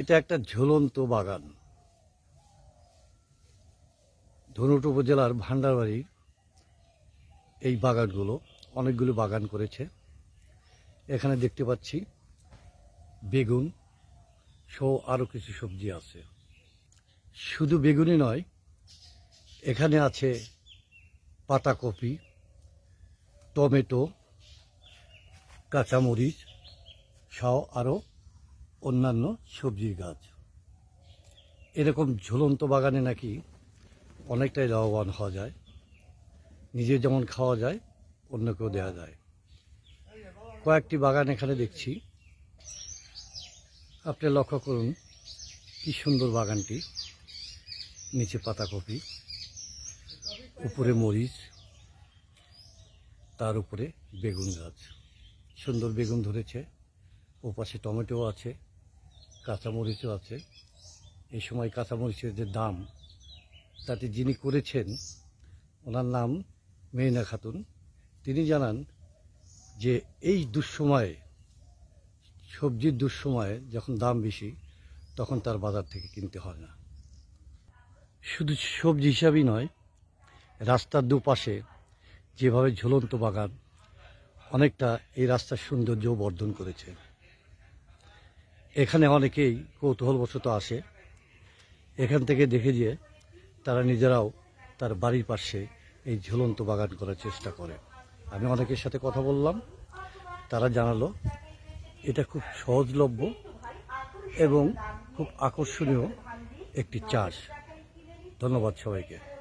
এটা একটা ঝুলন্ত বাগান। ধনুট উপজেলার ভান্ডারবাড়ির এই বাগানগুলো, অনেকগুলো বাগান করেছে। এখানে দেখতে পাচ্ছি বেগুন সহ আরও কিছু সবজি আছে। শুধু বেগুনই নয়, এখানে আছে পাতাকপি, টমেটো, কাঁচামরিচ সহ আরও অন্যান্য সবজির গাছ। এরকম ঝুলন্ত বাগানে নাকি অনেকটাই লাভবান হওয়া যায়। নিজে যেমন খাওয়া যায়, অন্যকেও দেওয়া যায়। কয়েকটি বাগান এখানে দেখছি। আপনি লক্ষ্য করুন কি সুন্দর বাগানটি। নিচে পাতাকপি, উপরে মরিচ, তার উপরে বেগুন গাছ। সুন্দর বেগুন ধরেছে, ওপাশে টমেটো আছে। কাঁচামরিচও আছে। এই সময় কাঁচামরিচের যে দাম, তাতে যিনি করেছেন, ওনার নাম মেহনা খাতুন। তিনি জানান যে এই দুঃসময়ে, সবজির দুঃসময়ে যখন দাম বেশি, তখন তার বাজার থেকে কিনতে হয় না। শুধু সবজি হিসাবেই নয়, রাস্তার দুপাশে যেভাবে ঝুলন্ত বাগান, অনেকটা এই রাস্তার সৌন্দর্যও বর্ধন করেছে। এখানে অনেকেই কৌতূহলবশত আসে। এখান থেকে দেখে গিয়ে তারা নিজেরাও তার বাড়ির পাশে এই ঝুলন্ত বাগান করার চেষ্টা করে। আমি অনেকের সাথে কথা বললাম। তারা জানালো, এটা খুব সহজলভ্য এবং খুব আকর্ষণীয় একটি চাষ। ধন্যবাদ সবাইকে।